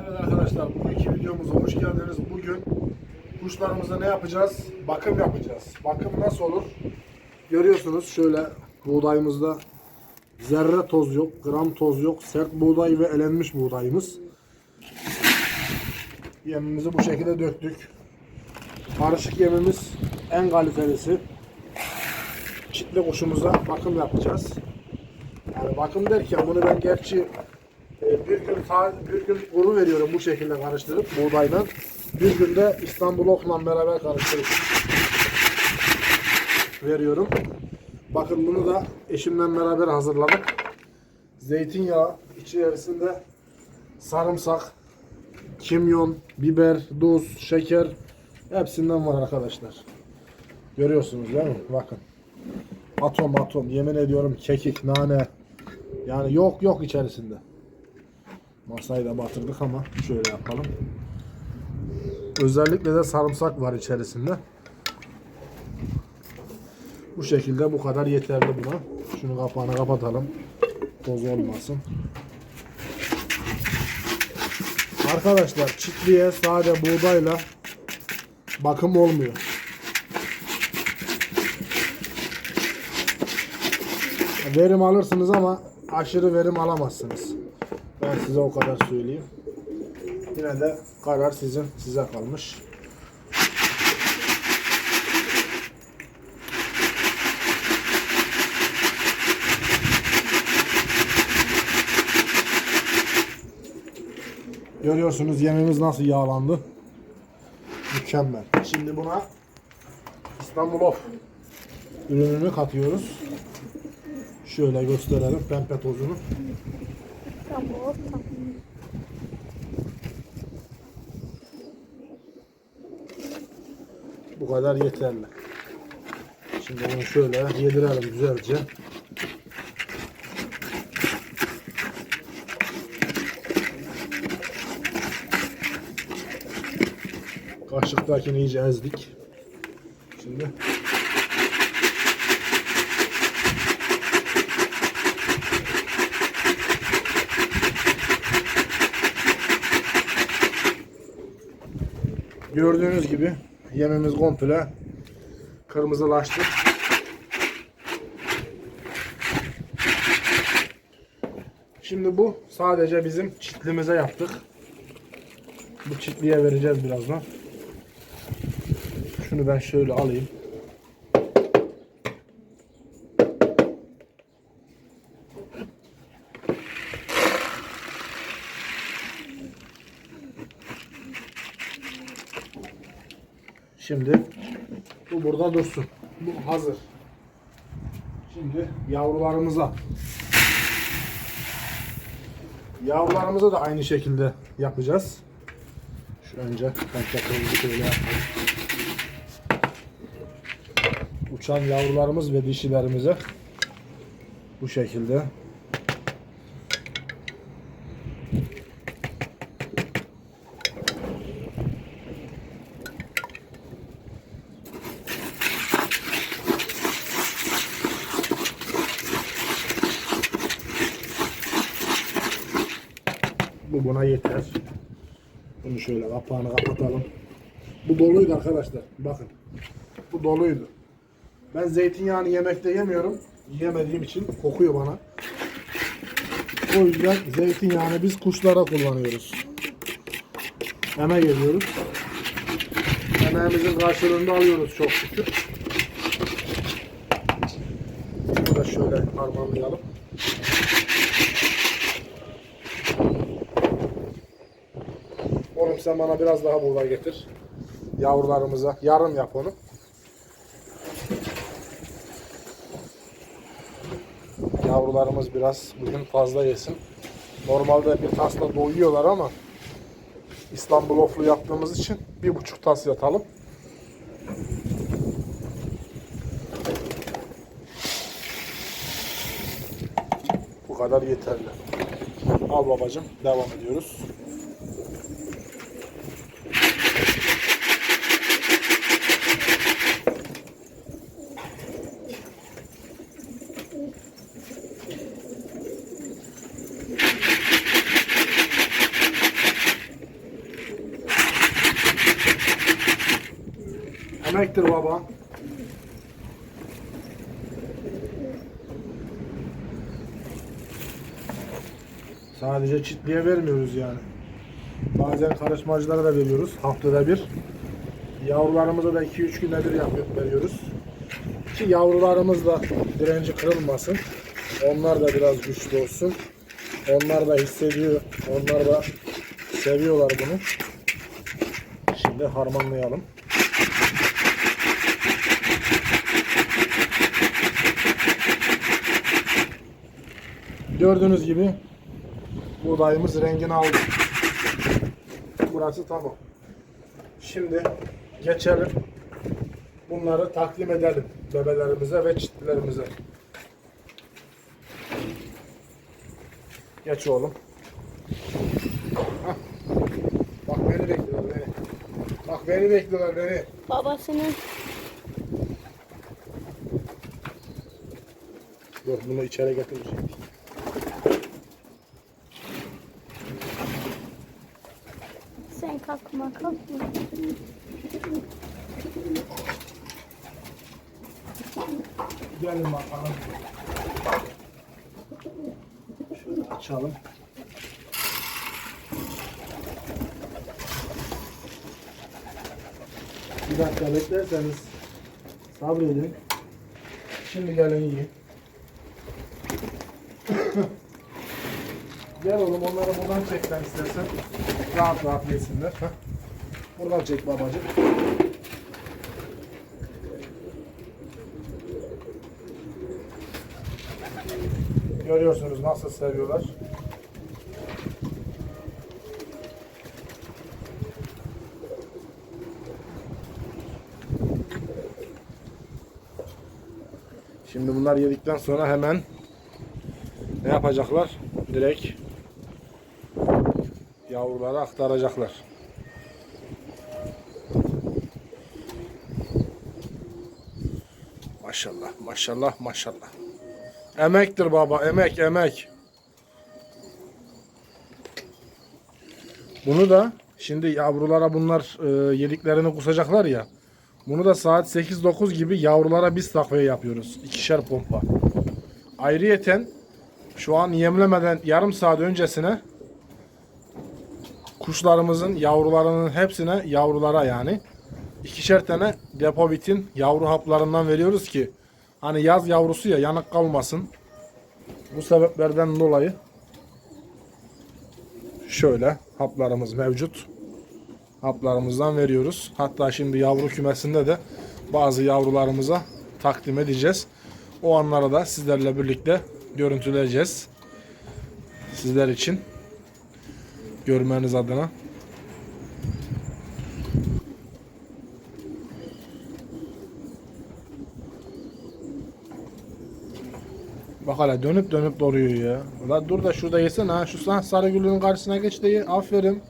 Evet arkadaşlar bugünkü videomuza hoş geldiniz. Bugün kuşlarımıza ne yapacağız? Bakım yapacağız. Bakım nasıl olur? Görüyorsunuz şöyle buğdayımızda zerre toz yok, gram toz yok. Sert buğday ve elenmiş buğdayımız. Yemimizi bu şekilde döktük. Karışık yemimiz en kalitelisi. Çitli kuşumuza bakım yapacağız. Yani bakım derken bunu ben gerçi bir gün bir gün kuru veriyorum bu şekilde karıştırıp buğdayla. Bir günde İstanbul okla beraber karıştırıp veriyorum. Bakın bunu da eşimle beraber hazırladık. Zeytinyağı içerisinde sarımsak, kimyon, biber, tuz, şeker hepsinden var arkadaşlar. Görüyorsunuz değil mi? Bakın. Atom atom yemin ediyorum kekik, nane yani yok yok içerisinde. Masayı da batırdık ama şöyle yapalım. Özellikle de sarımsak var içerisinde. Bu şekilde bu kadar yeterli buna. Şunu kapağını kapatalım. Toz olmasın. Arkadaşlar çiftliğe sade buğdayla bakım olmuyor. Verim alırsınız ama aşırı verim alamazsınız. Ben size o kadar söyleyeyim. Yine de karar sizin, size kalmış. Görüyorsunuz yemimiz nasıl yağlandı. Mükemmel. Şimdi buna İstanbul Of ürününü katıyoruz. Şöyle gösterelim pembe tozunu. Bu kadar yeterli. Şimdi bunu şöyle yedirelim güzelce. Kaşıktakini iyice ezdik. Şimdi gördüğünüz gibi yemimiz komple kırmızılaştı. Şimdi bu sadece bizim çitlimize yaptık. Bu çitliye vereceğiz birazdan. Şunu ben şöyle alayım. Şimdi bu burada dursun. Bu hazır. Şimdi yavrularımıza yavrularımıza da aynı şekilde yapacağız. Şu önce pençaklarımızı şöyle yapalım. Uçan yavrularımız ve dişilerimize bu şekilde Bu buna yeter. Bunu şöyle kapağını kapatalım. Bu doluydu arkadaşlar. Bakın. Bu doluydu. Ben zeytinyağını yemekte yemiyorum. Yemediğim için kokuyor bana. O yüzden zeytinyağını biz kuşlara kullanıyoruz. Emek ediyoruz. Emeğimizin karşılığını alıyoruz çok şükür. Bunu da şöyle harmanlayalım. Oğlum sen bana biraz daha buğday getir. Yavrularımıza. Yarım yap onu. Yavrularımız biraz bugün fazla yesin. Normalde bir tasla doyuyorlar ama İstanbul oflu yaptığımız için bir buçuk tas yatalım. Bu kadar yeterli. Al babacım devam ediyoruz. Emektir baba. Sadece çitliğe vermiyoruz yani. Bazen karışmacılara da veriyoruz. Haftada bir. Yavrularımıza da 2-3 günde bir yapıyor, veriyoruz. Ki yavrularımız da direnci kırılmasın. Onlar da biraz güçlü olsun. Onlar da hissediyor. Onlar da seviyorlar bunu. Şimdi harmanlayalım. Gördüğünüz gibi buğdayımız rengini aldı. Burası tamam. Şimdi geçelim. Bunları takdim edelim bebelerimize ve çiftlerimize. Geç oğlum. Hah. Bak beni bekliyorlar beni. Bak beni bekliyorlar beni. Babasının Dur bunu içeri getireceğim. sen kalkma kalkma. Gelin bakalım. Şöyle açalım. Bir dakika beklerseniz sabredin. Şimdi gelin yiyin. Gel oğlum onları buradan çek sen istersen. Rahat rahat yesinler. Heh. Buradan çek babacığım. Görüyorsunuz nasıl seviyorlar. Şimdi bunlar yedikten sonra hemen ne yapacaklar? Direkt yavrulara aktaracaklar. Maşallah, maşallah, maşallah. Emektir baba, emek, emek. Bunu da şimdi yavrulara bunlar e, yediklerini kusacaklar ya. Bunu da saat 8-9 gibi yavrulara biz takviye yapıyoruz. ikişer pompa. Ayrıyeten şu an yemlemeden yarım saat öncesine kuşlarımızın yavrularının hepsine yavrulara yani ikişer tane depobitin yavru haplarından veriyoruz ki hani yaz yavrusu ya yanık kalmasın. Bu sebeplerden dolayı şöyle haplarımız mevcut. Haplarımızdan veriyoruz. Hatta şimdi yavru kümesinde de bazı yavrularımıza takdim edeceğiz. O anları da sizlerle birlikte görüntüleyeceğiz. Sizler için görmeniz adına. Bak hala dönüp dönüp duruyor ya. Ulan dur da şurada yesene ha. Şu sana sarı gülün karşısına geç de ye. Aferin.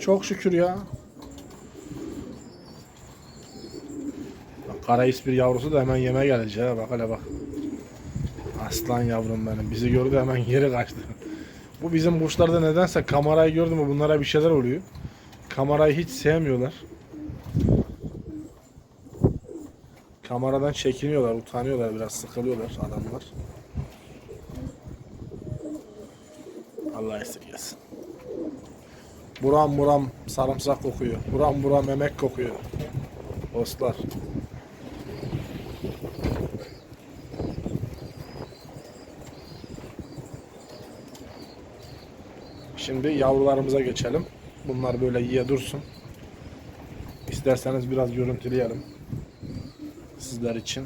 Çok şükür ya. Bak kara ispir yavrusu da hemen yeme gelecek ha. Bak hele bak. Aslan yavrum benim. Bizi gördü hemen geri kaçtı. Bu bizim kuşlarda nedense kamerayı gördü mü bunlara bir şeyler oluyor. Kamerayı hiç sevmiyorlar. Kameradan çekiniyorlar, utanıyorlar biraz, sıkılıyorlar adamlar. Allah esirgesin. Buram buram sarımsak kokuyor. Buram buram emek kokuyor. Dostlar. Şimdi yavrularımıza geçelim. Bunlar böyle yiye dursun. İsterseniz biraz görüntüleyelim. Sizler için.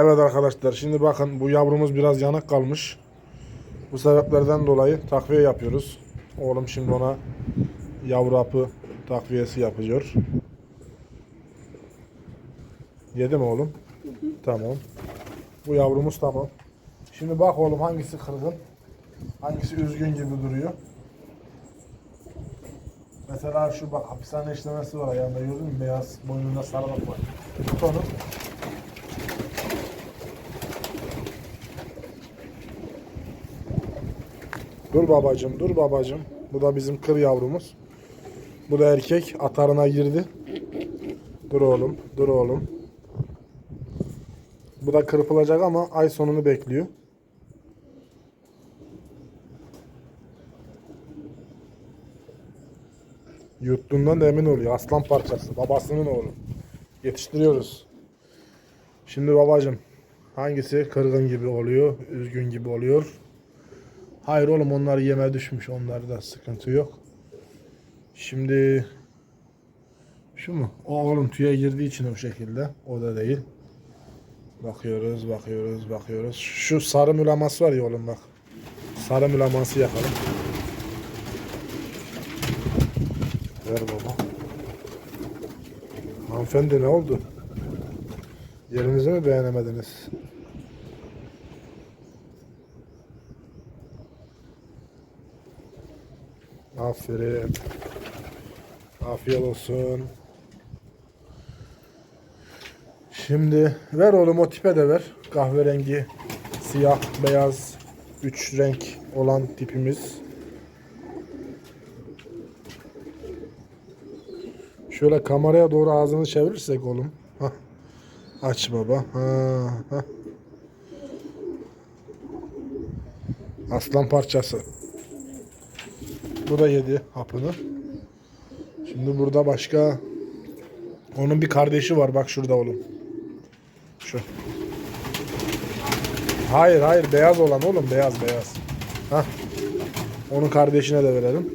Evet arkadaşlar şimdi bakın bu yavrumuz biraz yanık kalmış. Bu sebeplerden dolayı takviye yapıyoruz. Oğlum şimdi ona yavru hapı takviyesi yapıyor. Yedi mi oğlum? Tamam. Bu yavrumuz tamam. Şimdi bak oğlum hangisi kırgın? Hangisi üzgün gibi duruyor? Mesela şu bak hapishane işlemesi var ayağında gördün mü? Beyaz boynunda sarılık var. Tut onu. Dur babacım, dur babacım. Bu da bizim kır yavrumuz. Bu da erkek. Atarına girdi. Dur oğlum, dur oğlum. Bu da kırpılacak ama ay sonunu bekliyor. Yuttuğundan da emin oluyor. Aslan parçası. Babasının oğlu. Yetiştiriyoruz. Şimdi babacım hangisi kırgın gibi oluyor, üzgün gibi oluyor? Hayır oğlum onlar yeme düşmüş. Onlarda sıkıntı yok. Şimdi şu mu? O oğlum tüye girdiği için o şekilde. O da değil. Bakıyoruz, bakıyoruz, bakıyoruz. Şu sarı mülaması var ya oğlum bak. Sarı mülaması yakalım. Ver baba. Hanımefendi ne oldu? Yerinizi mi beğenemediniz? Aferin. Afiyet olsun. Şimdi ver oğlum o tipe de ver. Kahverengi, siyah, beyaz, üç renk olan tipimiz. Şöyle kameraya doğru ağzını çevirirsek oğlum. Hah. Aç baba. Ha, ha. Aslan parçası. Bu da yedi hapını. Şimdi burada başka onun bir kardeşi var bak şurada oğlum. Şu. Hayır hayır beyaz olan oğlum beyaz beyaz. Hah. Onun kardeşine de verelim.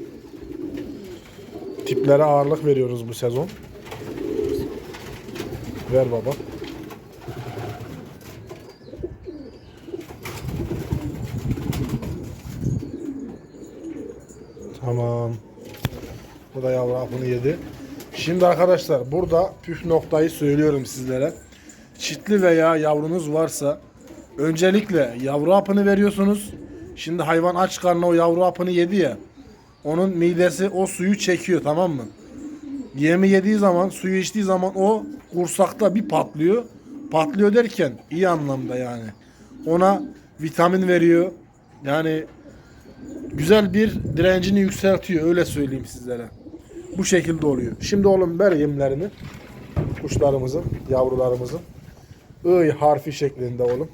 Tiplere ağırlık veriyoruz bu sezon. Ver baba. Tamam. Bu da yavru hapını yedi. Şimdi arkadaşlar burada püf noktayı söylüyorum sizlere. Çitli veya yavrunuz varsa öncelikle yavru hapını veriyorsunuz. Şimdi hayvan aç karnına o yavru hapını yedi ya. Onun midesi o suyu çekiyor tamam mı? Yemi yediği zaman, suyu içtiği zaman o kursakta bir patlıyor. Patlıyor derken iyi anlamda yani. Ona vitamin veriyor. Yani güzel bir direncini yükseltiyor öyle söyleyeyim sizlere. Bu şekilde oluyor. Şimdi oğlum ver yemlerini. Kuşlarımızın, yavrularımızın. I harfi şeklinde oğlum.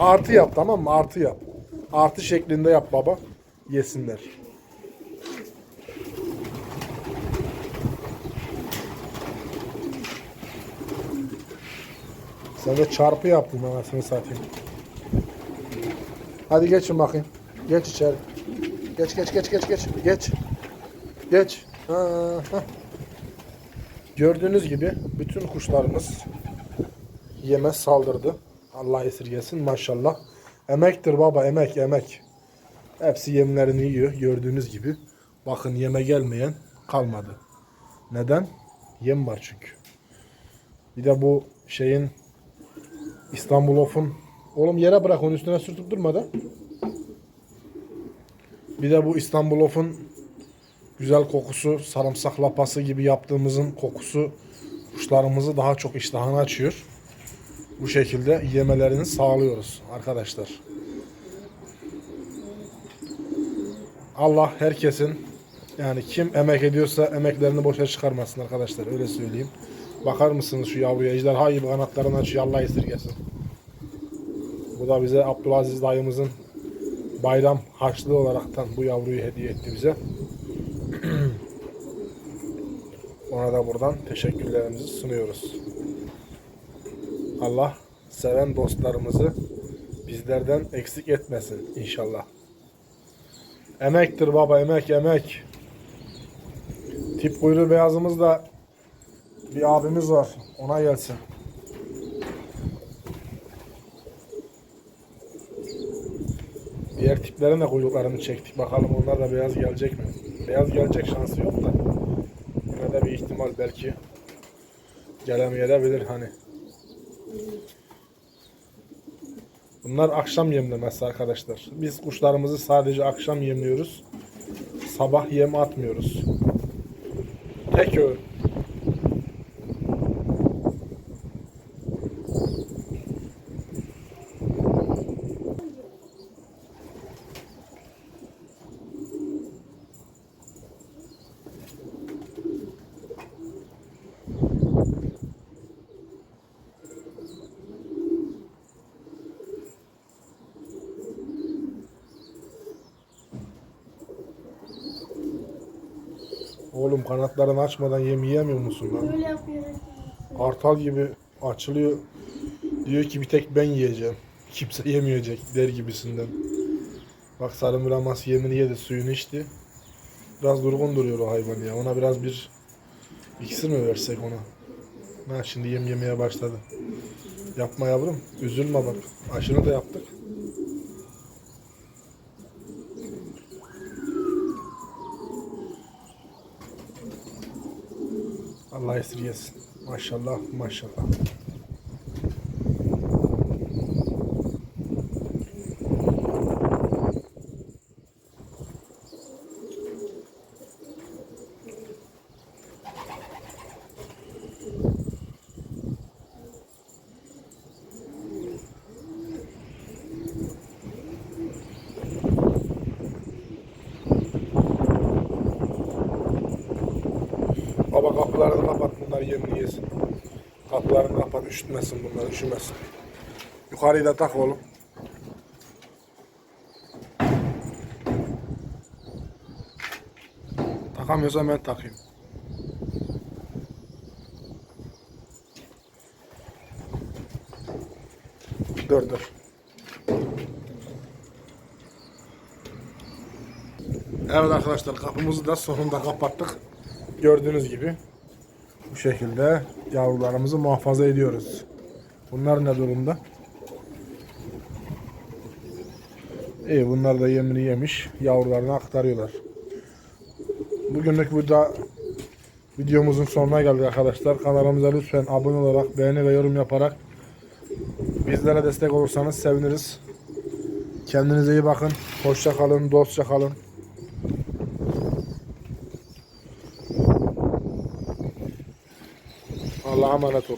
Artı yap tamam mı? Artı yap. Artı şeklinde yap baba. Yesinler. Sen de çarpı yaptın anasını satayım. Hadi geçin bakayım. Geç içeri. Geç geç geç geç geç. Geç. Geç. Ha. Gördüğünüz gibi bütün kuşlarımız yeme saldırdı. Allah esirgesin maşallah. Emektir baba emek emek. Hepsi yemlerini yiyor gördüğünüz gibi. Bakın yeme gelmeyen kalmadı. Neden? Yem var çünkü. Bir de bu şeyin İstanbul Of'un Oğlum yere bırak onun üstüne sürtüp durma da. Bir de bu İstanbul Of'un güzel kokusu, sarımsak lapası gibi yaptığımızın kokusu kuşlarımızı daha çok iştahını açıyor. Bu şekilde yemelerini sağlıyoruz arkadaşlar. Allah herkesin yani kim emek ediyorsa emeklerini boşa çıkarmasın arkadaşlar öyle söyleyeyim. Bakar mısınız şu yavruya ejderha gibi kanatlarını açıyor Allah esirgesin. Da bize Abdülaziz dayımızın bayram harçlığı olaraktan bu yavruyu hediye etti bize. Ona da buradan teşekkürlerimizi sunuyoruz. Allah seven dostlarımızı bizlerden eksik etmesin inşallah. Emektir baba emek emek. Tip kuyruğu beyazımız da Bir abimiz var. Ona gelsin. Diğer tiplerin de kuyruklarını çektik. Bakalım onlar da beyaz gelecek mi? Beyaz gelecek şansı yok da. Yine de bir ihtimal belki gelemeyebilir hani. Bunlar akşam yemlemesi arkadaşlar. Biz kuşlarımızı sadece akşam yemliyoruz. Sabah yem atmıyoruz. Tek öğün. Oğlum kanatlarını açmadan yem yiyemiyor musun lan? Böyle yapıyor. Kartal gibi açılıyor. Diyor ki bir tek ben yiyeceğim. Kimse yemeyecek der gibisinden. Bak sarı mülamas yemini yedi, suyunu içti. Biraz durgun duruyor o hayvan ya. Ona biraz bir iksir mi versek ona? Ha şimdi yem yemeye başladı. Yapma yavrum. Üzülme bak. Aşını da yaptık. Allah esirgesin. Maşallah maşallah. Baba kapılarını kapat bunlar yemini yesin. Kapılarını kapat üşütmesin bunlar üşümesin. Yukarıyı da tak oğlum. Takamıyorsan ben takayım. Dur dur. Evet arkadaşlar kapımızı da sonunda kapattık. Gördüğünüz gibi bu şekilde yavrularımızı muhafaza ediyoruz. Bunlar ne durumda? İyi bunlar da yemini yemiş. Yavrularını aktarıyorlar. Bugünlük burada videomuzun sonuna geldik arkadaşlar. Kanalımıza lütfen abone olarak, beğeni ve yorum yaparak bizlere destek olursanız seviniriz. Kendinize iyi bakın. Hoşça kalın, dostça kalın. عملته